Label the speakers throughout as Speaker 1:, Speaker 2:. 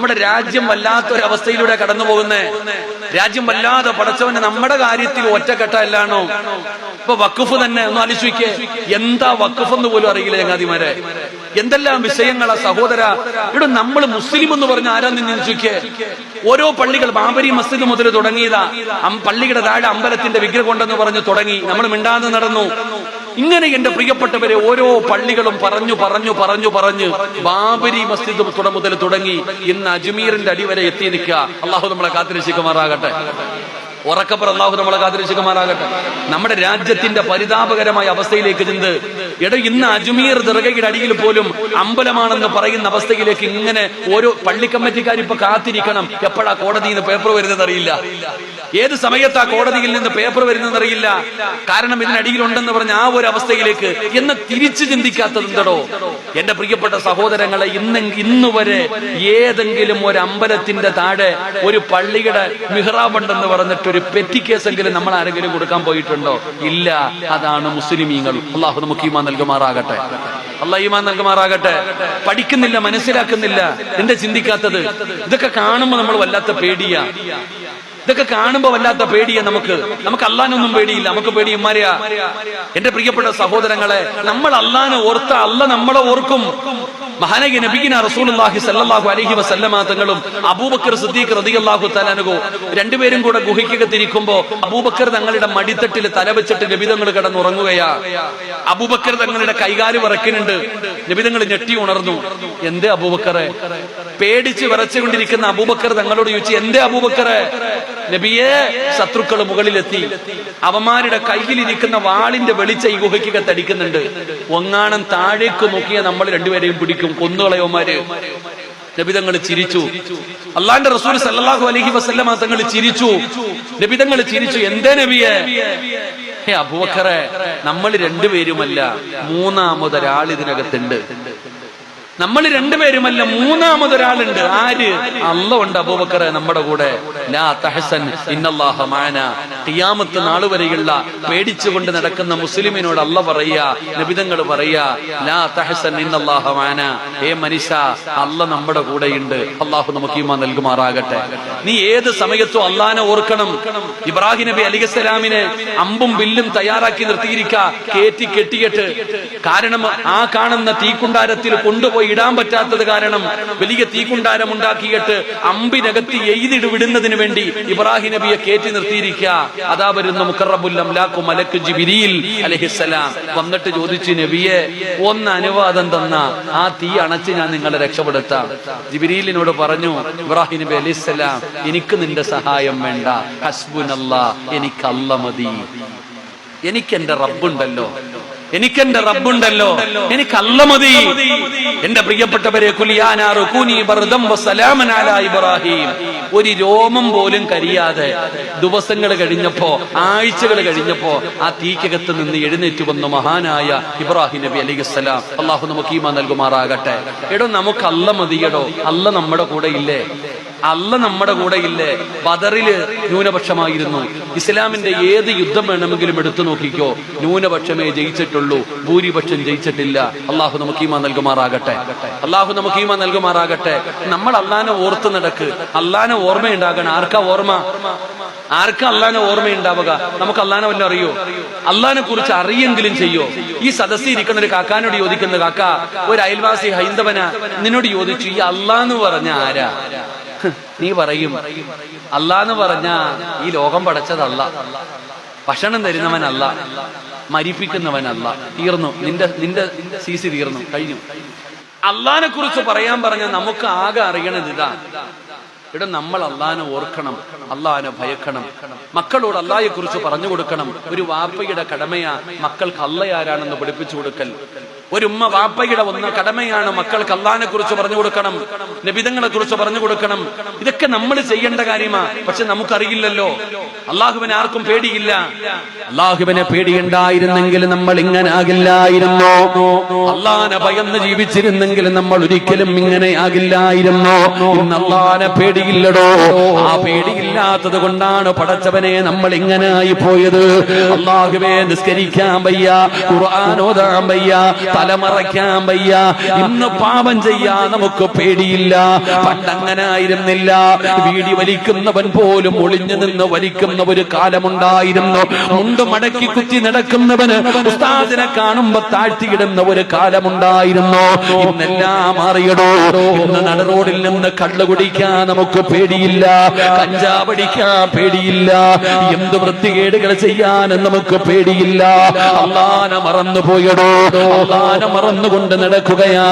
Speaker 1: നമ്മുടെ രാജ്യം വല്ലാത്തൊരവസ്ഥയിലൂടെ കടന്നു പോകുന്നേ രാജ്യം വല്ലാതെ പടച്ചവന് നമ്മുടെ കാര്യത്തിൽ ഒറ്റക്കെട്ടല്ലാണോ ഇപ്പൊ വക്കുഫ് തന്നെ ഒന്ന് ആലോചിക്കേ. എന്താ വക്കുഫ് എന്ന് പോലും അറിയില്ല ചങ്ങാതിമാരെ. എന്തെല്ലാം വിഷയങ്ങളാ സഹോദര? ഇവിടെ നമ്മൾ മുസ്ലിം എന്ന് പറഞ്ഞ ആരാന്ന് ചോദിക്കേ ഓരോ പള്ളികൾ ബാബരി മസ്ജിദ് മുതൽ തുടങ്ങിയതാ. പള്ളിയുടെ താഴെ അമ്പലത്തിന്റെ വിഗ്രഹം ഉണ്ടെന്ന് പറഞ്ഞു തുടങ്ങി. നമ്മൾ മിണ്ടാതെ നടന്നു. ഇങ്ങനെ എന്റെ പ്രിയപ്പെട്ടവരെ ഓരോ പള്ളികളും പറഞ്ഞു പറഞ്ഞു പറഞ്ഞു പറഞ്ഞു. ബാബരി മസ്ജിദ് തുട മുതൽ തുടങ്ങി. ഇന്ന് അജ്മീറിന്റെ അടിവരെ എത്തി നിൽക്കുക. അള്ളാഹു നമ്മളെ കാത്തിരക്ഷിക്കുമാറാകട്ടെ. ഉറക്കപ്പുറം അള്ളാഹു നമ്മളെ കാത്തിരക്ഷിക്കുമാറാകട്ടെ നമ്മുടെ രാജ്യത്തിന്റെ പരിതാപകരമായ അവസ്ഥയിലേക്ക് ചെന്ത് എടോ ഇന്ന് അജ്മീർ ദർഗയുടെ അടിയിൽ പോലും അമ്പലമാണെന്ന് പറയുന്ന അവസ്ഥയിലേക്ക് ഇങ്ങനെ ഓരോ പള്ളി കമ്മിറ്റിക്കാർ ഇപ്പൊ കാത്തിരിക്കണം. എപ്പോഴാ കോടതിയിൽ നിന്ന് പേപ്പർ വരുന്നത് അറിയില്ല. ഏത് സമയത്താ കോടതിയിൽ നിന്ന് പേപ്പർ വരുന്നത് അറിയില്ല. കാരണം ഇതിനടിയിൽ ഉണ്ടെന്ന് പറഞ്ഞ ആ ഒരു അവസ്ഥയിലേക്ക് എന്ന് തിരിച്ചു ചിന്തിക്കാത്തത് എന്തടോ? എന്റെ പ്രിയപ്പെട്ട സഹോദരങ്ങളെ ഇന്ന് ഇന്ന് വരെ ഏതെങ്കിലും ഒരു അമ്പലത്തിന്റെ താഴെ ഒരു പള്ളിയുടെ മിഹ്റാബ് ഉണ്ടെന്ന് പറഞ്ഞിട്ട് ഒരു പെറ്റി കേസെങ്കിലും നമ്മൾ ആരെങ്കിലും കൊടുക്കാൻ പോയിട്ടുണ്ടോ? ഇല്ല. അതാണ് മുസ്ലിമീങ്ങൾ. അള്ളാഹു നമുക്ക് ഈമാൻ നൽകുമാറാകട്ടെ. അള്ളാഹ് നൽകുമാറാകട്ടെ. പഠിക്കുന്നില്ല മനസ്സിലാക്കുന്നില്ല. എന്താ ചിന്തിക്കാത്തത്? ഇതൊക്കെ കാണുമ്പോൾ നമ്മൾ വല്ലാത്ത പേടിയാ. ഇതൊക്കെ കാണുമ്പോ വല്ലാത്ത പേടിയാ നമുക്ക്. നമുക്ക് അള്ളാനൊന്നും പേടിയില്ല. നമുക്ക് പേടി ഉമ്മാരെയാ എന്റെ പ്രിയപ്പെട്ട സഹോദരങ്ങളെ നമ്മൾ അള്ളാനെ ഓർത്ത അല്ല നമ്മളെ ഓർക്കും. മഹാനകി നബിഗിന റസൂലുള്ളാഹി സല്ലല്ലാഹു അലൈഹി വസല്ലമ തങ്ങളും അബൂബക്കർ സിദ്ദീഖ് റളിയല്ലാഹു തആലാനഹു രണ്ടുപേരും കൂടെ ഗുഹിക്കകത്തിരിക്കുമ്പോ അബൂബക്കർ തങ്ങളുടെ മടിത്തട്ടിൽ തല വെച്ചിട്ട് നബിതങ്ങൾ കിടന്നുറങ്ങുകയാ. അബൂബക്കർ തങ്ങളുടെ കൈകാൽ വിറക്കുന്നുണ്ട് നബിതങ്ങൾ ഞെട്ടി ഉണർന്നു. എന്തേ അബൂബക്കറെ? പേടിച്ച് വിറച്ചുകൊണ്ടിരിക്കുന്ന അബൂബക്കർ തങ്ങളോട് ചോദിച്ചു എന്തേ അബൂബക്കറെ? നബിയെ ശത്രുക്കൾ മുകളിലെത്തി. അവന്മാരുടെ കയ്യിലിരിക്കുന്ന വാളിന്റെ വെളിച്ച ഈ ഗുഹയ്ക്കൊക്കെ തടിക്കുന്നുണ്ട് ഒങ്ങാണം താഴേക്ക് നോക്കിയ നമ്മൾ രണ്ടുപേരെയും പിടിക്കും. കൊന്നുകളയവന്മാര്. നബിതങ്ങൾ ചിരിച്ചു. അള്ളാന്റെ റസൂൽ സല്ലാഹു അലഹി വസല്ലമ തങ്ങൾ ചിരിച്ചു. നബിതങ്ങൾ ചിരിച്ചു. എന്തേ നബിയെ? ഹേ അബൂബക്കറെ നമ്മൾ രണ്ടുപേരുമല്ല മൂന്നാമതൊരാൾ ഇതിനകത്തുണ്ട് നമ്മൾ രണ്ടുപേരുമല്ല മൂന്നാമതൊരാളുണ്ട്. ആര്? അല്ല ഉണ്ട് അബൂബക്കറെ നമ്മുടെ കൂടെ. ലാ തഹസൻ ഇന്നല്ലാഹ മാന. ഖിയാമത്ത് നാൾ വരെയുള്ള പേടിച്ചുകൊണ്ട് നടക്കുന്ന മുസ്ലിമിനോട് അല്ല പറയാ നബിതങ്ങൾ പറയാ ലാ തഹസൻ ഇന്നല്ലാഹ ഏ മനുഷ്യ അല്ല നമ്മുടെ കൂടെയുണ്ട്. അള്ളാഹു നമുക്ക് ഈമാൻ നൽകുമാറാകട്ടെ. നീ ഏത് സമയത്തും അള്ളാനെ ഓർക്കണം. ഇബ്രാഹിം നബി അലിഖലാമിനെ അമ്പും ബില്ലും തയ്യാറാക്കി നിർത്തിയിരിക്ക കേറ്റി കെട്ടിയിട്ട്. കാരണം ആ കാണുന്ന തീക്കുണ്ടാരത്തിൽ കൊണ്ടുപോയി ഇടാൻ പറ്റാത്തത് കാരണം വലിയ തീക്കുണ്ടാരം ഉണ്ടാക്കിയിട്ട് അമ്പിനകത്ത് എയ്തിട് വിടുന്നതിന് വേണ്ടി ഇബ്രാഹിം നബിയെ കയറ്റി നിർത്തിയിരിക്കുക. അതാ വരുന്ന മലക്ക് വന്നിട്ട് ചോദിച്ചു നബിയെ ഒന്ന് അനുവാദം തന്ന ആ തീ അണച്ച് ഞാൻ നിങ്ങളെ രക്ഷപ്പെടുത്താം. ജിബിരിയിലിനോട് പറഞ്ഞു ഇബ്രാഹിം നബി അലൈഹിസ്സലാം എനിക്ക് നിന്റെ സഹായം വേണ്ട. ഹസ്ബുനല്ല എനിക്ക് അല്ല മതി. എനിക്ക് എന്റെ റബ്ബുണ്ടല്ലോ. എനിക്ക് എന്റെ റബ്ബുണ്ടല്ലോ. എനിക്ക് അല്ല മതി എന്റെ പ്രിയപ്പെട്ടവരെ കുലിയാനാറു കൂനി ബർദം വസലാമൻ അലാ ഇബ്രാഹിം. ഒരു രോമം പോലും കരിയാതെ ദിവസങ്ങൾ കഴിഞ്ഞപ്പോ ആഴ്ചകൾ കഴിഞ്ഞപ്പോ ആ തീക്കകത്ത് നിന്ന് എഴുന്നേറ്റ് വന്ന മഹാനായ ഇബ്രാഹിം നബി അലൈഹിസ്സലാം അള്ളാഹു നമുക്ക് ഈമാ നൽകുമാറാകട്ടെ. എടോ നമുക്ക് അല്ല മതിയടോ. അല്ല നമ്മുടെ കൂടെ ഇല്ലേ? അല്ല നമ്മുടെ കൂടെ ഇല്ലേ? ബദറിൽ ന്യൂനപക്ഷമായിരുന്നു. ഇസ്ലാമിന്റെ ഏത് യുദ്ധം വേണമെങ്കിലും എടുത്തു നോക്കിക്കോ. ന്യൂനപക്ഷമേ ജയിച്ചിട്ടുള്ളൂ. ഭൂരിപക്ഷം ജയിച്ചിട്ടില്ല. അള്ളാഹു നമുക്ക് ഈമ നൽകുമാറാകട്ടെ. അള്ളാഹു നമുക്ക് ഈമ നൽകുമാറാകട്ടെ. നമ്മൾ അള്ളാനെ ഓർത്ത് നടക്ക്. അള്ളാനെ ഓർമ്മയുണ്ടാകണം. ആർക്കാ ഓർമ്മ? ആർക്കാ അള്ളാനെ ഓർമ്മയുണ്ടാവുക? നമുക്ക് അള്ളാനെ വല്ല അറിയോ? അള്ളാനെ കുറിച്ച് അറിയെങ്കിലും ചെയ്യോ? ഈ സദസ്സിൽ ഇരിക്കുന്ന ഒരു കാക്കാനോട് ചോദിക്കുന്ന കാക്ക ഒരു അയൽവാസി ഹൈന്ദവന. നിന്നോട് ചോദിച്ചു ഈ അള്ളാന്ന് പറഞ്ഞ ആരാ? നീ പറയും അല്ലാന്ന് പറഞ്ഞ ഈ ലോകം പടച്ചതല്ല. ഭക്ഷണം തരുന്നവനല്ല മരിപ്പിക്കുന്നവനല്ല. തീർന്നു. നിന്റെ നിന്റെ സി സി തീർന്നു. കഴിഞ്ഞു. അള്ളാനെ കുറിച്ച് പറയാൻ പറഞ്ഞ നമുക്ക് ആകെ അറിയണത് ഇതാ. ഇവിടെ നമ്മൾ അള്ളാനെ ഓർക്കണം അള്ളാനെ ഭയക്കണം. മക്കളോട് അള്ളാഹയെ കുറിച്ച് പറഞ്ഞു കൊടുക്കണം. ഒരു വാപ്പയുടെ കടമയാ മക്കൾക്ക് അള്ളയാരാണെന്ന് പഠിപ്പിച്ചു കൊടുക്കൽ. ഒരു ഉമ്മ വാപ്പയുടെ ഒന്ന് കടമയാണ് മക്കൾക്ക് അള്ളഹാനെ കുറിച്ച് പറഞ്ഞു കൊടുക്കണം നബിതങ്ങളെ കുറിച്ച് പറഞ്ഞു കൊടുക്കണം. ഇതൊക്കെ നമ്മൾ ചെയ്യേണ്ട കാര്യമാ. പക്ഷെ നമുക്കറിയില്ലല്ലോ. അള്ളാഹുവിനെ ആർക്കും പേടിയില്ല. അള്ളാഹുവിനെ പേടിയുണ്ടായിരുന്നെങ്കിൽ നമ്മൾ ഇങ്ങനെ ആകില്ലായിരുന്നോ അള്ളാനെ ഭയന്ന് ജീവിച്ചിരുന്നെങ്കിൽ നമ്മൾ ഒരിക്കലും ഇങ്ങനെ ആകില്ലായിരുന്നോ. അള്ളാനെ പേടിയില്ലടോ. ആ പേടിയില്ലാത്തത് കൊണ്ടാണ് പടച്ചവനെ നമ്മൾ ഇങ്ങനെ ആയി പോയത്. അള്ളാഹുവെ നിസ്കരിക്കാൻ വയ്യ ഖുർആൻ ഓതാൻ വയ്യ തലമറയ്ക്കാൻ വയ്യ ഇന്ന് പാപം ചെയ്യാ നമുക്ക് പേടിയില്ല. പണ്ടങ്ങനെ ആയിരുന്നില്ല വീടി വലിക്കുന്നവൻ പോലും ഒളിഞ്ഞു നിന്ന് വലിക്കുന്ന ഒരു കാലമുണ്ടായിരുന്നു. മുണ്ട് മടക്കി കുത്തി നടക്കുന്നവന് ഉസ്താദിനെ കാണുമ്പോ താഴ്ത്തിയിടുന്ന ഒരു കാലമുണ്ടായിരുന്നു. ഇന്നെല്ലാം മാറിയടോ. ഇന്ന് നട റോഡിൽ നിന്ന് കള്ളു കുടിക്കാൻ നമുക്ക് പേടിയില്ല. കഞ്ചാവടിക്കാൻ പേടിയില്ല. എന്ത് വൃത്തികേടുകൾ ചെയ്യാൻ നമുക്ക് പേടിയില്ല. അള്ളാന മറന്നു പോയടോ അള്ളാനെ മറന്നുകൊണ്ട് നടക്കുകയാ.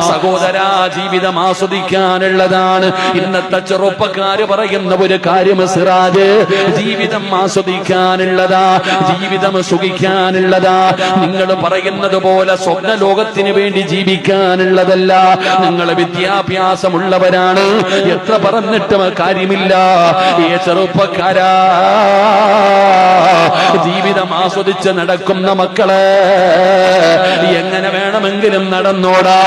Speaker 1: സഹോദരാ ജീവിതം ആസ്വദിക്കാനുള്ളതാണ്. ഇന്നത്തെ ചെറുപ്പക്കാര് പറയുന്ന ഒരു കാര്യം സിറാജ് ജീവിതം ആസ്വദിക്കാനുള്ളതാ. ജീവിതം സുഖിക്കാനുള്ളതാ. നിങ്ങൾ പറയുന്നത് പോലെ സ്വപ്ന ലോകത്തിന് വേണ്ടി ജീവിക്കാനുള്ളതല്ല. നിങ്ങൾ വിദ്യാഭ്യാസമുള്ളവരാണ്. എത്ര പറഞ്ഞിട്ടും കാര്യമില്ല. ഈ ചെറുപ്പക്കാരാ ജീവിതം ആസ്വദിച്ച് നടക്കുന്ന മക്കളെ എങ്ങനെ വേണമെങ്കിലും നടന്നോടാ.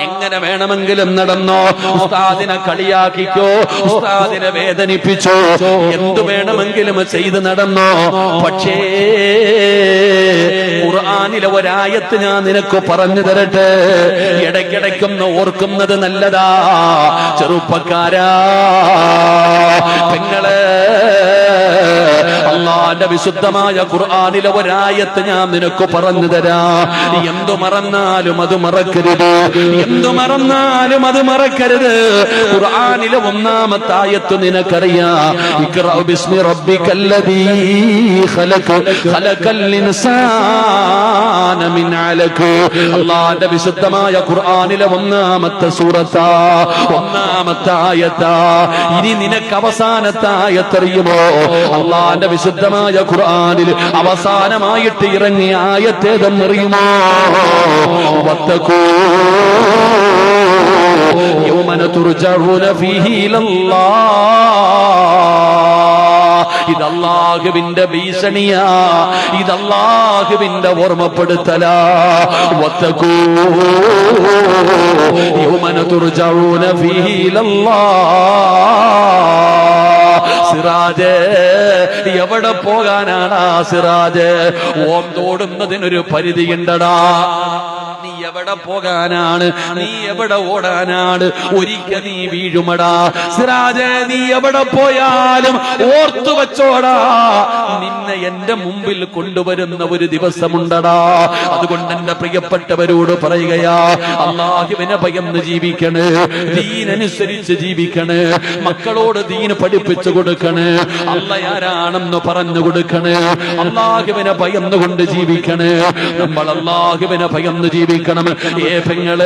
Speaker 1: എങ്ങനെ വേണമെങ്കിലും നടന്നോ. ഉസ്താദിനെ കളിയാക്കിക്കോ. ഉസ്താദിനെ വേദനിപ്പിച്ചോ. എന്തു വേണമെങ്കിലും ചെയ്ത് നടന്നോ. പക്ഷേ ഖുർആനിലെ ഒരായത്ത് ഞാൻ നിനക്ക് പറഞ്ഞു തരട്ടെ. ഇടയ്ക്കിടയ്ക്കൊന്ന് ഓർക്കുന്നത് നല്ലതാ. ചെറുപ്പക്കാരാ. പെങ്ങളെ അള്ളാന്റെ വിശുദ്ധമായ ഖുർആാനിലെ ഒരായത്ത് ഞാൻ നിനക്ക് പറഞ്ഞു തരാ. എന്തു മറന്നാലും അത് മറക്കരുത്. എന്തു മറന്നാലും അത് മറക്കരുത്. ഖുർആാനിലെ ഒന്നാമത്തെ ആയത്ത് നിനക്കറിയാം. ബിസ്മി ഖലഖ. ഇൻസാന മിൻ അലഖ. അള്ളാന്റെ വിശുദ്ധമായ ഖുർആാനിലെ ഒന്നാമത്തെ സൂറത്താ. ഒന്നാമത്തെ ആയത്താ. ഇനി നിനക്ക് അവസാനത്തെ ആയത്തറിയുമോ അള്ളാന്റെ വിശുദ്ധമായ ഖുർആാനിൽ അവസാനമായിട്ട് ഇറങ്ങിയ ആയത്തേതെന്നറിയുമോ വത്തക്കൂ യൗമന തുർജഊന ഫീഹി ഇലല്ലാഹ്. ഇത് അള്ളാഹുവിന്റെ ഭീഷണിയാ. ഇതല്ലാഹുവിന്റെ ഓർമ്മപ്പെടുത്തലാ. ഫീഹി ഇലല്ലാഹ്. സിറാജ്. എവിടെ പോകാനാണ് ആ സിറാജ്? ഓം തോടുന്നതിനൊരു പരിധിയുണ്ടടാ നീ എവിടെ പോകാനാണ്? നീ എവിടെ ഓടാനാണ്? ഒരിക്കൽ നീ വീഴുമടാ. സിറാജ് നീ എവിടെ പോയാലും ഓർത്തു വെച്ചോടാ. നിന്നെ എന്റെ മുമ്പിൽ കൊണ്ടുവരുന്ന ഒരു ദിവസമുണ്ടടാ. അതുകൊണ്ട് എന്റെ പ്രിയപ്പെട്ടവരോട് പറയുകയാ അള്ളാഹുവിനെ ഭയന്ന് ജീവിക്കണേ. ദീനനുസരിച്ച് ജീവിക്കണേ. മക്കളോട് ദീന് പഠിപ്പിച്ചു കൊടുക്കണ്. അല്ല ആരാണെന്ന് പറഞ്ഞു കൊടുക്കണേ. അള്ളാഹുവിനെ ഭയന്നുകൊണ്ട് ജീവിക്കണേ. നമ്മൾ അള്ളാഹുവിനെ ഭയന്ന് ജീവിക്കണം. ഏ പെങ്ങൾ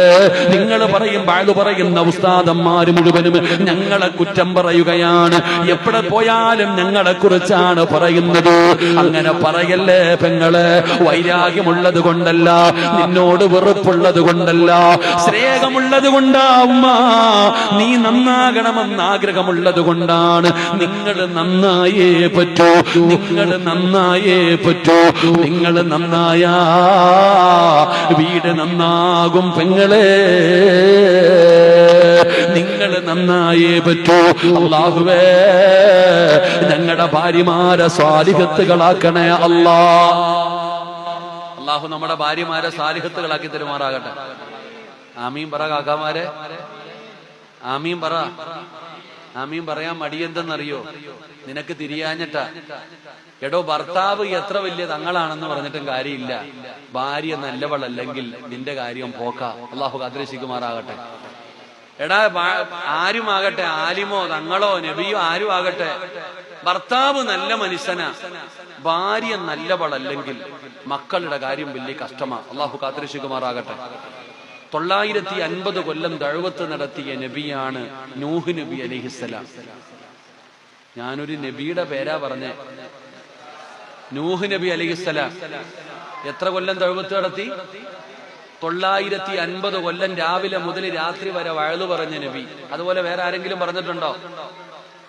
Speaker 1: നിങ്ങൾ പറയും വാഴു പറയുന്ന ഉസ്താദന്മാര് മുഴുവനും ഞങ്ങളെ കുറ്റം പറയുകയാണ്. എവിടെ പോയാലും ഞങ്ങളെ കുറിച്ചാണ് പറയുന്നത്. അങ്ങനെ പറയല്ലേ പെങ്ങൾ വൈരാഗ്യമുള്ളത് കൊണ്ടല്ല നിന്നോട് വെറുപ്പുള്ളത് കൊണ്ടല്ല. സ്നേഹമുള്ളത് കൊണ്ടാവുമ്മ നീ നന്നാകണമെന്ന് ആഗ്രഹമുള്ളത് കൊണ്ടാണ്. നിങ്ങൾ നന്നായേ പറ്റൂ. നിങ്ങൾ നന്നായേ പറ്റൂ. നിങ്ങൾ നന്നായാ വീട് നന്നാകും പെങ്ങളെ. നിങ്ങൾ നന്നായേ പറ്റൂ. അള്ളാഹുവേ ഞങ്ങളുടെ ഭാര്യമാരെ സ്വാലിഹത്തുകളാക്കണേ അല്ലാ. അള്ളാഹു നമ്മുടെ ഭാര്യമാരെ സ്വാലിഹത്തുകളാക്കി തരുമാറാകട്ടെ. ആമീൻ പറ കാക്കാമാരെ. ആമീൻ പറ. ആമീൻ പറയാൻ മടിയെന്തെന്നറിയോ? നിനക്ക് തിരിയാഞ്ഞിട്ടാ. എടോ ഭർത്താവ് എത്ര വലിയ തങ്ങളാണെന്ന് പറഞ്ഞിട്ടും കാര്യമില്ല. ഭാര്യ നല്ലവളല്ലെങ്കിൽ നിന്റെ കാര്യം പോക്ക. അള്ളാഹു കാദ്രശിക്കുമാറാകട്ടെ എടാ ആരും ആരുമാകട്ടെ? ആലിമോ തങ്ങളോ നബിയോ ആരും ആകട്ടെ ഭർത്താവ് നല്ല മനുഷ്യനാ. ഭാര്യ നല്ലവളല്ലെങ്കിൽ മക്കളുടെ കാര്യം വലിയ കഷ്ടമാ. അള്ളാഹു കാത്തിരശികുമാറാകട്ടെ തൊള്ളായിരത്തി അൻപത് കൊല്ലം ദഴുവത്ത് നടത്തിയ നബിയാണ് നൂഹ് നബി അലിഹിസ്സലാം. ഞാനൊരു നബിയുടെ പേരാ പറഞ്ഞേ. നൂഹ് നബി അലിഹിസ്സലാം. എത്ര കൊല്ലം ദഴുവത്ത് നടത്തി? തൊള്ളായിരത്തി അൻപത് കൊല്ലം രാവിലെ മുതൽ രാത്രി വരെ വഴുതു പറഞ്ഞ നബി. അതുപോലെ വേറെ ആരെങ്കിലും പറഞ്ഞിട്ടുണ്ടോ?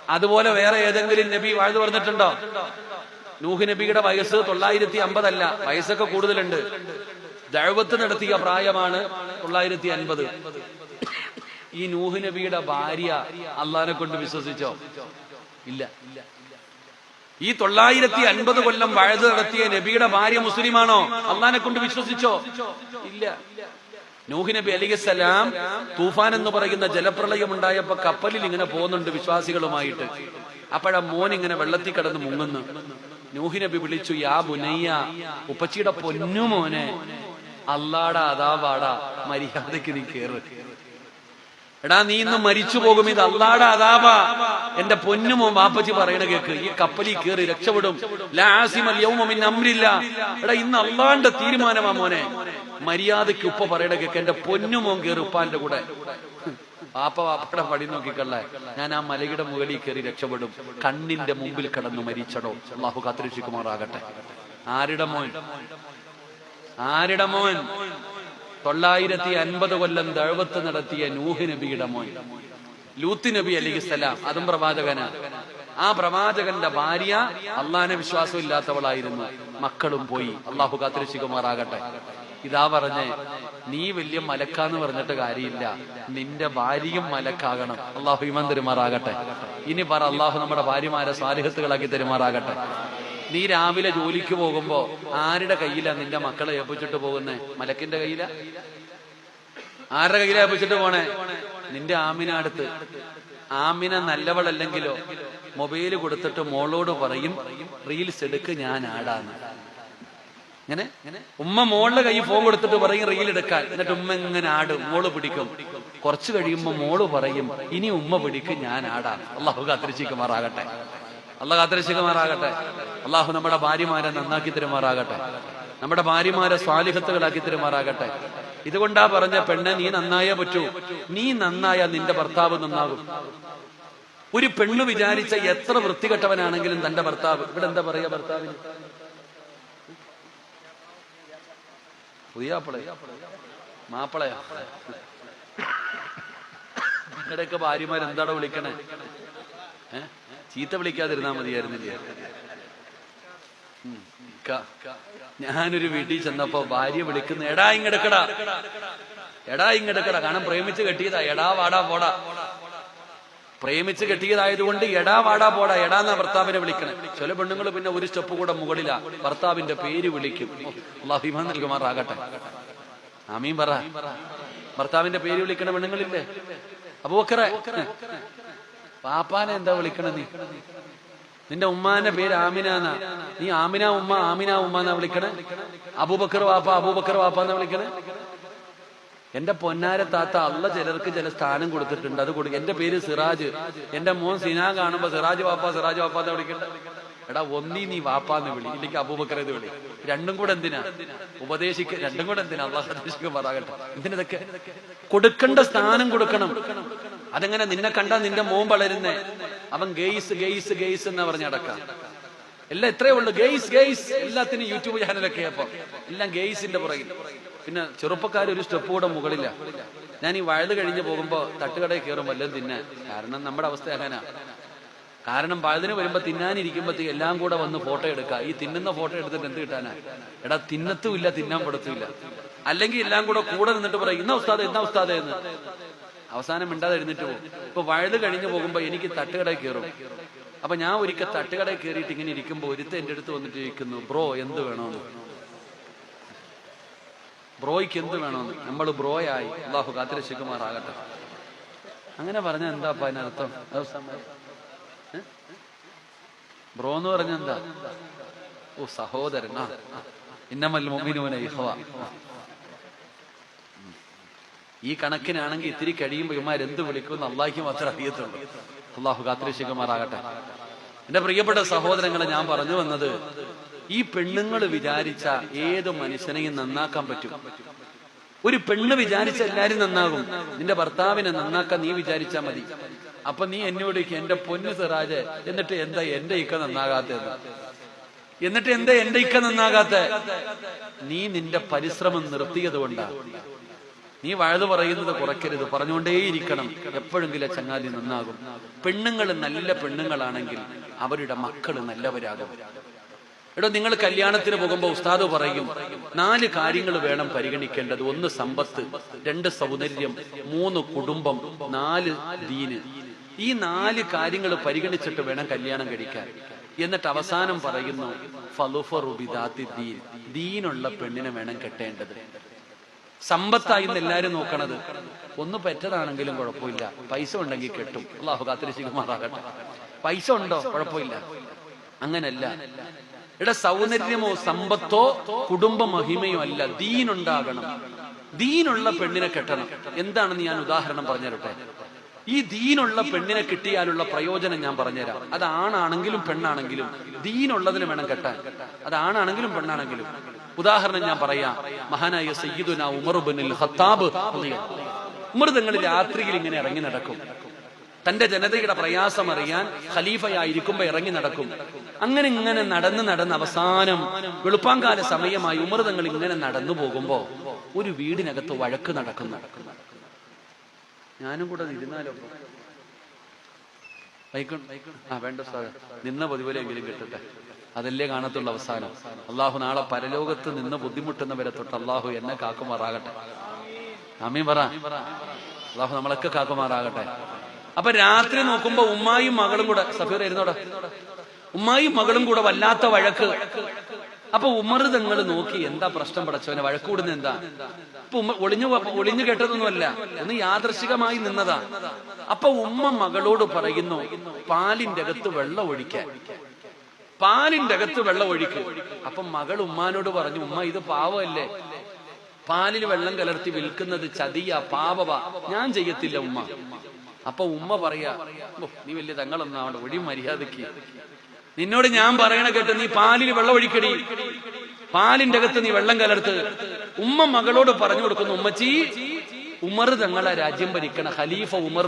Speaker 1: അതുപോലെ വേറെ ഏതെങ്കിലും നബി വഴുതു പറഞ്ഞിട്ടുണ്ടോ? നൂഹ് നബിയുടെ വയസ്സ് തൊള്ളായിരത്തി അമ്പതല്ല വയസ്സൊക്കെ കൂടുതലുണ്ട്. ദഴവത്ത് നടത്തിയ പ്രായമാണ് തൊള്ളായിരത്തി അൻപത് ഈ നൂഹ് നബിയുടെ ഭാര്യ അള്ളഹാനെ കൊണ്ട് വിശ്വസിച്ചോ? ഇല്ല. ഈ തൊള്ളായിരത്തി അൻപത് കൊല്ലം വഴുത് നടത്തിയ നബിയുടെ ഭാര്യ മുസ്ലിമാണോ? അള്ളഹാനെ കൊണ്ട് വിശ്വസിച്ചോ? ഇല്ല. നൂഹ് നബി അലിഖലാം തൂഫാൻ എന്ന് പറയുന്ന ജലപ്രളയം ഉണ്ടായപ്പോ കപ്പലിൽ ഇങ്ങനെ പോകുന്നുണ്ട് വിശ്വാസികളുമായിട്ട്. അപ്പോഴാ മോൻ ഇങ്ങനെ വെള്ളത്തിൽ കിടന്ന് മുങ്ങുന്നു. നൂഹ് നബി വിളിച്ചു യാ ബുനയ്യ ഉപ്പച്ചിയുടെ പൊന്നു മോനെ അല്ലാടാ അതാവാടാ മര്യാദയ്ക്ക് നീ കേറ്. എടാ നീ ഇന്ന് മരിച്ചു പോകും ഇത് അല്ലാടെ അതാവാ എന്റെ പൊന്നുമോ വാപ്പച്ചി പറയണ കേക്ക്. ഈ കപ്പലിൽ കയറി രക്ഷപ്പെടും. അമ്രില്ല. എടാ ഇന്ന് അള്ളാന്റെ തീരുമാനമാ മോനെ. മര്യാദയ്ക്ക് ഉപ്പ പറയണ കേക്ക്. എന്റെ പൊന്നുമോൻ കയറി ഉപ്പാന്റെ കൂടെ. വാപ്പ വാപ്പയുടെ പടി നോക്കിക്കള്ളേ. ഞാൻ ആ മലയുടെ മുകളിൽ കയറി രക്ഷപ്പെടും. കണ്ണിന്റെ മുമ്പിൽ കടന്ന് മരിച്ചടോ. അള്ളാഹു കാത്തിരക്ഷിക്കുമാറാകട്ടെ. ആരുടെ മോൻ? ആരുടെ മോൻ? തൊള്ളായിരത്തി അൻപത് കൊല്ലം ദഴവത്ത് നടത്തിയ നൂഹ് നബിയുടെ മോൻ. ലൂത്ത് നബി അലിഖിസ്സലാം അതും പ്രവാചകനാ. ആ പ്രവാചകന്റെ ഭാര്യ അള്ളാഹിനെ വിശ്വാസം ഇല്ലാത്തവളായിരുന്നു. മക്കളും പോയി. അള്ളാഹു കാത്തിരശികുമാറാകട്ടെ ഇതാ പറഞ്ഞേ നീ വലിയ മലക്കാന്ന് പറഞ്ഞിട്ട് കാര്യമില്ല. നിന്റെ ഭാര്യയും മലക്കാകണം. അള്ളാഹു ഇമാൻ തെരുമാറാകട്ടെ. ഇനി പറ അള്ളാഹു നമ്മുടെ ഭാര്യമാരെ സ്വാലിഹത്തുകളാക്കി തെരുമാറാകട്ടെ. നീ രാവിലെ ജോലിക്ക് പോകുമ്പോ ആരുടെ കയ്യിലാ നിന്റെ മക്കളെ ഏൽപ്പിച്ചിട്ട് പോകുന്നേ? മലക്കിന്റെ കയ്യിലാ? ആരുടെ കയ്യിലാ ഏൽപ്പിച്ചിട്ട് പോണേ? നിന്റെ ആമിന അടുത്ത്. ആമിന നല്ലവളല്ലെങ്കിലോ മൊബൈൽ കൊടുത്തിട്ട് മോളോട് പറയും റീൽസ് എടുക്ക് ഞാൻ ആടാന്ന്. ഇങ്ങനെ? ഉമ്മ മോളുടെ കൈ ഫോൺ കൊടുത്തിട്ട് പറയും റീൽ എടുക്കാൻ. എന്നിട്ട് ഉമ്മ ഇങ്ങനെ ആടും മോൾ പിടിക്കും. കുറച്ച് കഴിയുമ്പോ മോൾ പറയും ഇനി ഉമ്മ പിടിക്കും ഞാൻ ആടാം അള്ളാഹു കാത്തിരിച്ചിക്കുമാറാകട്ടെ അള്ളാഹ് കാത്തിരശികമാറാകട്ടെ അള്ളാഹു നമ്മുടെ ഭാര്യമാരെ നന്നാക്കി തരുമാറാകട്ടെ. നമ്മുടെ ഭാര്യമാരെ സ്വാലിഹത്തുകളാക്കി തരുമാറാകട്ടെ. ഇതുകൊണ്ടാ പറഞ്ഞ പെണ്ണെ നീ നന്നായേ പറ്റൂ. നീ നന്നായ നിന്റെ ഭർത്താവ് നന്നാകും. ഒരു പെണ്ണ് വിചാരിച്ച എത്ര വൃത്തികെട്ടവനാണെങ്കിലും തന്റെ ഭർത്താവ്. ഇവിടെ എന്താ പറയാ ഭർത്താവിന്? പുതിയാപ്പിള. മാപ്പിളയാ. ഇടയ്ക്ക് വിളിക്കണേ? ഏഹ് ചീത്ത വിളിക്കാതിരുന്നാ മതിയായിരുന്നില്ല? ഞാനൊരു വീട്ടിൽ ചെന്നപ്പോ ഭാര്യ വിളിക്കുന്നു എടാ ഇങ്ങെടുക്കടാ. എടാ ഇങ്ങെടുക്കടാ. കാരണം പ്രേമിച്ച് കെട്ടിയതാ. എടാ വാടാ പോടാ. പ്രേമിച്ച് കെട്ടിയതായതുകൊണ്ട് എടാ വാടാ പോടാ എടാ എന്നാ ഭർത്താവിനെ വിളിക്കണേ. ചില പെണ്ണുങ്ങൾ പിന്നെ ഒരു സ്റ്റെപ്പ് കൂടെ മുകളിലാ. ഭർത്താവിന്റെ പേര് വിളിക്കും. അള്ളാഹിമാൻ നൽകുമാറാകട്ടെ. ആമീൻ പറ. ഭർത്താവിന്റെ പേര് വിളിക്കണ പെണ്ണുങ്ങളില്ലേ? അബൂബക്കറെ. പാപ്പാനെ എന്താ വിളിക്കണ നീ? നിന്റെ ഉമ്മാന്റെ പേര് ആമിനാന്ന. നീ ആമിന ഉമ്മ ആമിന ഉമ്മ എന്നാ വിളിക്കണ? അബൂബക്കർ വാപ്പ അബൂബക്കർ വാപ്പ എന്നാ വിളിക്കണ? എന്റെ പൊന്നാര താത്ത അള്ള ചിലർക്ക് ചില സ്ഥാനം കൊടുത്തിട്ടുണ്ട്. അത് കൊടുക്കും. എന്റെ പേര് സിറാജ്. എന്റെ മോൻ സിനാ കാണുമ്പോ സിറാജ് വാപ്പ സിറാജ് വാപ്പ എന്ന് വിളിക്കണ്ട? എടാ ഒന്നി നീ വാപ്പാന്ന് വിളി. ഇല്ലെങ്കിൽ അബൂബക്കർ എന്ന് വിളി. രണ്ടും കൂടെ എന്തിനാ? ഉപദേശിക്ക രണ്ടും കൂടെ എന്തിനാ? അള്ളാഹ് ഉപദേശിക്കുമാറാകട്ടെ എന്തിനതൊക്കെ കൊടുക്കേണ്ട സ്ഥാനം കൊടുക്കണം. അതെങ്ങനെ നിന്നെ കണ്ടാ നിന്റെ മോൻ വളരുന്നേ? അവൻ ഗെയ്സ് ഗെയ്സ് ഗെയ്സ് എന്ന് പറഞ്ഞ അടക്കാം എല്ലാം ഇത്രയേ ഉള്ളൂ. Guys guys. എല്ലാത്തിനും യൂട്യൂബ് ചാനലൊക്കെ അപ്പൊ എല്ലാം ഗെയ്സിന്റെ പുറകിൽ. പിന്നെ ചെറുപ്പക്കാർ ഒരു സ്റ്റെപ്പ് കൂടെ മുകളില്ല ഞാൻ ഈ വഴുത് കഴിഞ്ഞ് പോകുമ്പോ തട്ടുകടയിൽ കയറും വല്ലതും തിന്നാൻ. കാരണം നമ്മുടെ അവസ്ഥ അങ്ങനെ. കാരണം പഴുതിന് വരുമ്പോ തിന്നാനിരിക്കുമ്പോഴത്തേക്ക് എല്ലാം കൂടെ വന്ന് ഫോട്ടോ എടുക്കുക ഈ തിന്നുന്ന ഫോട്ടോ എടുത്തിട്ട് എന്ത് കിട്ടാനാ? എടാ തിന്നത്തും ഇല്ല തിന്നാൻ പെടുത്തില്ല അല്ലെങ്കിൽ എല്ലാം കൂടെ കൂടെ നിന്നിട്ട് പറയും ഇന്ന ഉസ്താദ് എന്നാ ഉസ്താദ് എന്ന്. അവസാനം മിണ്ടാതെ എഴുന്നേറ്റ് പോകും. ഇപ്പൊ വഴുത് കഴിഞ്ഞു പോകുമ്പോ എനിക്ക് തട്ടുകടയിൽ കയറും. അപ്പൊ ഞാൻ ഒരിക്കൽ തട്ടുകടയിൽ കയറിയിട്ട് ഇങ്ങനെ ഇരിക്കുമ്പോ ഒരുത്ത എന്റെ അടുത്ത് വന്നിട്ട് ചോദിക്കുന്നു ബ്രോ എന്ത് വേണമെന്ന് ബ്രോയ്ക്ക് എന്ത് വേണമെന്ന് നമ്മൾ ബ്രോയായി. അള്ളാഹു കാത്തിരശിക്കുമാറാകട്ടെ അങ്ങനെ പറഞ്ഞ എന്താ അതിനർത്ഥം? ബ്രോ എന്ന് പറഞ്ഞ എന്താ? ഓ സഹോദരൻ. ഇന്നമൽ മൊമിനുവന ഇഹ്വ ഈ കണക്കിനാണെങ്കിൽ ഇത്തിരി കഴിയുമ്പോൾ ഇമാർ എന്ത് വിളിക്കുമെന്ന് അള്ളാഹിക്ക് മാത്രമേ അറിയത്തുള്ളൂ. അള്ളാഹു കാത്തിരശിക്കുമാറാകട്ടെ എന്റെ പ്രിയപ്പെട്ട സഹോദരങ്ങളെ ഞാൻ പറഞ്ഞു വന്നത് ഈ പെണ്ണുങ്ങൾ വിചാരിച്ച ഏത് മനുഷ്യനെയും നന്നാക്കാൻ പറ്റും. ഒരു പെണ്ണ് വിചാരിച്ച എല്ലാരും നന്നാകും. നിന്റെ ഭർത്താവിനെ നന്നാക്കാൻ നീ വിചാരിച്ചാ മതി. അപ്പൊ നീ എന്നോട് എന്റെ പൊന്നു സിറാജ് എന്നിട്ട് എന്താ എന്റെ ഇക്ക നന്നാകാത്തത് എന്നിട്ട് എന്താ എന്റെ ഇക്ക നന്നാകാത്ത നീ നിന്റെ പരിശ്രമം നിർത്തിയത് കൊണ്ടാണ് നീ വഴുത് പറയുന്നത് കുറയ്ക്കരുത്. പറഞ്ഞുകൊണ്ടേയിരിക്കണം. എപ്പോഴെങ്കിലും ചങ്ങാതി നന്നാകും. പെണ്ണുങ്ങൾ നല്ല പെണ്ണുങ്ങളാണെങ്കിൽ അവരുടെ മക്കൾ നല്ലവരാകും. എടോ നിങ്ങൾ കല്യാണത്തിന് പോകുമ്പോൾ ഉസ്താദ് പറയും നാല് കാര്യങ്ങൾ വേണം പരിഗണിക്കേണ്ടത്. ഒന്ന് സമ്പത്ത് രണ്ട് സൗന്ദര്യം മൂന്ന് കുടുംബം നാല് ദീന്. ഈ നാല് കാര്യങ്ങൾ പരിഗണിച്ചിട്ട് വേണം കല്യാണം കഴിക്കാൻ. എന്നിട്ട് അവസാനം പറയുന്നു ഫലുഫറുബിദാത്തി ദീൻ. ദീനുള്ള പെണ്ണിനെ വേണം കെട്ടേണ്ടത്. സമ്പത്തായി ഇന്ന് എല്ലാരും നോക്കണത്. ഒന്ന് പെറ്റതാണെങ്കിലും കുഴപ്പമില്ല. പൈസ ഉണ്ടെങ്കിൽ കെട്ടും. അള്ളാഹു കാത്തിരിശികുമാറാകട്ടെ പൈസ ഉണ്ടോ? കുഴപ്പമില്ല. അങ്ങനല്ല. ഇവിടെ സൗന്ദര്യമോ സമ്പത്തോ കുടുംബ മഹിമയോ അല്ല. ദീനുണ്ടാകണം. ദീനുള്ള പെണ്ണിനെ കെട്ടണം. എന്താണെന്ന് ഞാൻ ഉദാഹരണം പറഞ്ഞുതരട്ടെ? ഈ ദീനുള്ള പെണ്ണിനെ കിട്ടിയാലുള്ള പ്രയോജനം ഞാൻ പറഞ്ഞുതരാം. അത് ആണാണെങ്കിലും പെണ്ണാണെങ്കിലും ദീനുള്ളതിന് വേണം കെട്ടാൻ. അത് ആണാണെങ്കിലും പെണ്ണാണെങ്കിലും. ഉദാഹരണം ഞാൻ പറയാം. മഹാനായ സയ്യിദുന ഉമർ ബിൻ ഖത്താബ് റളിയല്ലാഹു ഉമർ തങ്ങൾ രാത്രിയിൽ ഇങ്ങനെ ഇറങ്ങി നടക്കും. തന്റെ ജനതയുടെ പ്രയാസം അറിയാൻ ഖലീഫയായിരിക്കുമ്പോ ഇറങ്ങി നടക്കും. അങ്ങനെ ഇങ്ങനെ നടന്ന് നടന്ന് അവസാനം വെളുപ്പാങ്കാല സമയമായി ഉമർ തങ്ങൾ ഇങ്ങനെ നടന്നു പോകുമ്പോ ഒരു വീടിനകത്ത് വഴക്ക് നടക്കുന്നു. ഞാനും കൂടെ ഇരുന്നാലോ ആ വേണ്ട സാർ നിന്ന പതിവിലെങ്കിലും കിട്ടട്ടെ. അതല്ലേ കാണത്തുള്ള അവസാനം. അള്ളാഹു നാളെ പരലോകത്ത് നിന്ന് ബുദ്ധിമുട്ടുന്നവരെ തൊട്ട് അള്ളാഹു എന്നെ കാക്കുമാറാകട്ടെ. ആമീൻ പറ. അള്ളാഹു നമ്മളൊക്കെ കാക്കുമാറാകട്ടെ. അപ്പൊ രാത്രി നോക്കുമ്പോ ഉമ്മായും മകളും കൂടെ സഫീർ ഇരുന്നോടെ ഉമ്മായും മകളും കൂടെ വല്ലാത്ത വഴക്ക്. അപ്പൊ ഉമർ തങ്ങൾ നോക്കി എന്താ പ്രശ്നം പടച്ചവനെ? വഴക്കൂടുന്ന എന്താ? ഇപ്പൊ ഉമ്മ ഒളിഞ്ഞു ഒളിഞ്ഞു കേട്ടതൊന്നുമല്ല ഒന്ന് യാദർശികമായി നിന്നതാ. അപ്പൊ ഉമ്മ മകളോട് പറയുന്നു പാലിന്റെ അകത്ത് വെള്ളം ഒഴിക്കാൻ പാലിന്റെ അകത്ത് വെള്ളം ഒഴിക്കും. അപ്പൊ മകൾ ഉമ്മാനോട് പറഞ്ഞു ഉമ്മ ഇത് പാവമല്ലേ? പാലിൽ വെള്ളം കലർത്തി വിൽക്കുന്നത് ചതിയ പാവവ. ഞാൻ ചെയ്യത്തില്ല ഉമ്മ. അപ്പൊ ഉമ്മ പറയാ നീ വലിയ തങ്ങളൊന്നും അവിടെ ഒഴി മര്യാദയ്ക്ക്. നിന്നോട് ഞാൻ പറയണ കേട്ട് നീ പാലിൽ വെള്ളം ഒഴിക്കടി പാലിന്റെ അകത്ത് നീ വെള്ളം കലർത്ത്. ഉമ്മ മകളോട് പറഞ്ഞു കൊടുക്കുന്നു ഉമ്മച്ചി ഉമർ തങ്ങളെ രാജ്യം ഭരിക്കണ ഖലീഫ ഉമർ.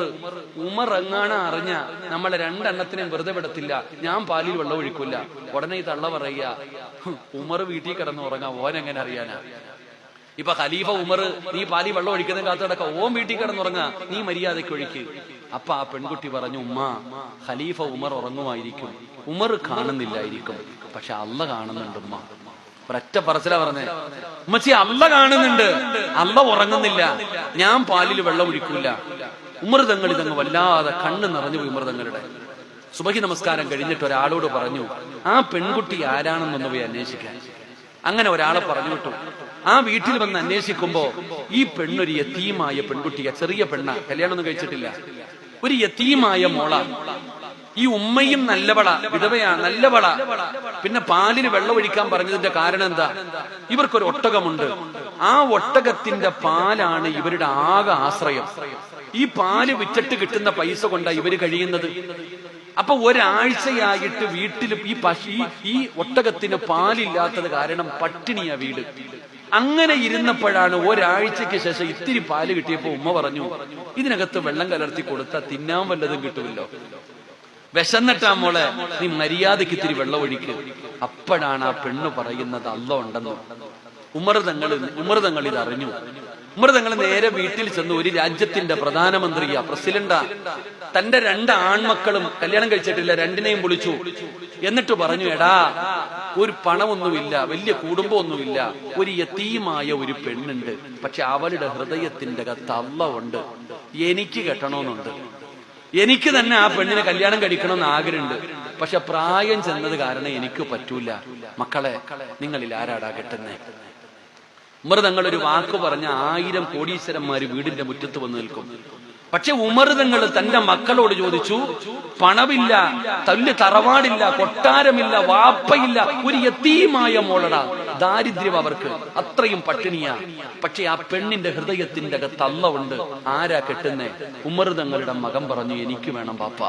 Speaker 1: ഉമർ എങ്ങാണ് അറിഞ്ഞ നമ്മളെ രണ്ടെണ്ണത്തിനെയും വെറുതെ വിടത്തില്ല. ഞാൻ പാലിൽ വെള്ളം ഒഴിക്കില്ല ഉടനെ ഈ തള്ള പറയുക ഉമർ വീട്ടിൽ കിടന്ന് ഉറങ്ങാം ഓൻ എങ്ങനെ അറിയാനാ? ഇപ്പൊ ഖലീഫ ഉമർ നീ പാലി വെള്ളം ഒഴിക്കുന്ന കാത്തു കിടക്ക ഓം വീട്ടിൽ കിടന്നുറങ്ങാ നീ മര്യാദയ്ക്ക് ഒഴിക്ക്. അപ്പൊ ആ പെൺകുട്ടി പറഞ്ഞു ഉമ്മ ഖലീഫ ഉമർ ഉറങ്ങുമായിരിക്കും. ഉമർ കാണുന്നില്ലായിരിക്കും. പക്ഷെ അല്ല കാണുന്നുണ്ട് ഉമ്മ. ഒരൊറ്റ പറച്ചില പറഞ്ഞേ. ഉമ്മച്ചി അല്ല കാണുന്നുണ്ട്. അല്ല ഉറങ്ങുന്നില്ല. ഞാൻ പാലിൽ വെള്ളം ഒഴിക്കൂല. ഉമർ തങ്ങൾ ഇതങ്ങ് വല്ലാതെ കണ്ണ് നിറഞ്ഞു പോയി ഉമർ തങ്ങളുടെ. സുബഹി നമസ്കാരം കഴിഞ്ഞിട്ട് ഒരാളോട് പറഞ്ഞു ആ പെൺകുട്ടി ആരാണെന്നൊന്ന് പോയി അന്വേഷിക്കാൻ അങ്ങനെ ഒരാളെ പറഞ്ഞു വിട്ടു. ആ വീട്ടിൽ വന്ന് അന്വേഷിക്കുമ്പോ ഈ പെണ്ണൊരു യത്തീമായ പെൺകുട്ടിയ ചെറിയ പെണ്ണ. കല്യാണമൊന്നും കഴിച്ചിട്ടില്ല. ഒരു യത്തീമായ മോള. ഈ ഉമ്മയും നല്ലവള വിധവയാ നല്ലവള. പിന്നെ പാലിന് വെള്ളം ഒഴിക്കാൻ പറഞ്ഞതിന്റെ കാരണം എന്താ? ഇവർക്കൊരു ഒട്ടകമുണ്ട്. ആ ഒട്ടകത്തിന്റെ പാലാണ് ഇവരുടെ ആകെ ആശ്രയം. ഈ പാൽ വിറ്റിട്ട് കിട്ടുന്ന പൈസ കൊണ്ടാണ് ഇവർ കഴിയുന്നത്. അപ്പൊ ഒരാഴ്ചയായിട്ട് വീട്ടിൽ ഈ പശു ഈ ഒട്ടകത്തിന് പാലില്ലാത്തത് കാരണം പട്ടിണിയാ വീട്. അങ്ങനെ ഇരുന്നപ്പോഴാണ് ഒരാഴ്ചക്ക് ശേഷം ഇത്തിരി പാൽ കിട്ടിയപ്പോ ഉമ്മ പറഞ്ഞു ഇതിനകത്ത് വെള്ളം കലർത്തി കൊടുത്താൽ തിന്നാൻ വല്ലതും കിട്ടുമല്ലോ. വിശന്നിട്ടാ മോളെ നീ മര്യാദയ്ക്ക് ഇത്തിരി വെള്ളം ഒഴിക്ക്. അപ്പോഴാണ് ആ പെണ്ണ് പറയുന്നത് അല്ല ഉണ്ടെന്ന്. ഉമർ തങ്ങൾ ഉമർ തങ്ങൾ ഇത് അറിഞ്ഞു. ഉമർ തങ്ങൾ നേരെ വീട്ടിൽ ചെന്ന് ഒരു രാജ്യത്തിന്റെ പ്രധാനമന്ത്രിയാ പ്രസിഡന്റാ. തന്റെ രണ്ട് ആൺമക്കളും കല്യാണം കഴിച്ചിട്ടില്ല രണ്ടിനെയും വിളിച്ചു. എന്നിട്ട് പറഞ്ഞു എടാ ഒരു പണമൊന്നുമില്ല വലിയ കുടുംബമൊന്നുമില്ല ഒരു യത്തീമായ ഒരു പെണ്ണുണ്ട്. പക്ഷെ അവളുടെ ഹൃദയത്തിന്റെ തള്ള ഉണ്ട് എനിക്ക് കെട്ടണമെന്നുണ്ട്. എനിക്ക് തന്നെ ആ പെണ്ണിനെ കല്യാണം കഴിക്കണമെന്ന് ആഗ്രഹമുണ്ട്. പക്ഷെ പ്രായം ചെന്നത് കാരണം എനിക്ക് പറ്റൂല. മക്കളെ നിങ്ങളിൽ ആരാടാ കെട്ടുന്നേ? ഉമർ തങ്ങൾ ഒരു വാക്ക് പറഞ്ഞ ആയിരം കോടീശ്വരന്മാര് വീടിന്റെ മുറ്റത്ത് വന്ന് നിൽക്കും. പക്ഷെ ഉമർ തങ്ങൾ തന്റെ മക്കളോട് ചോദിച്ചു പണമില്ല തല്ല് തറവാടില്ല കൊട്ടാരമില്ല വാപ്പയില്ല ഒരു യത്തീമായ മോളട ദാരിദ്ര്യം അവർക്ക് അത്രയും പട്ടിണിയാ. പക്ഷെ ആ പെണ്ണിന്റെ ഹൃദയത്തിന്റെ അകത്ത് ഉണ്ട്. ആരാ കെട്ടുന്നേ? ഉമർ തങ്ങളുടെ മകൻ പറഞ്ഞു എനിക്ക് വേണം പാപ്പ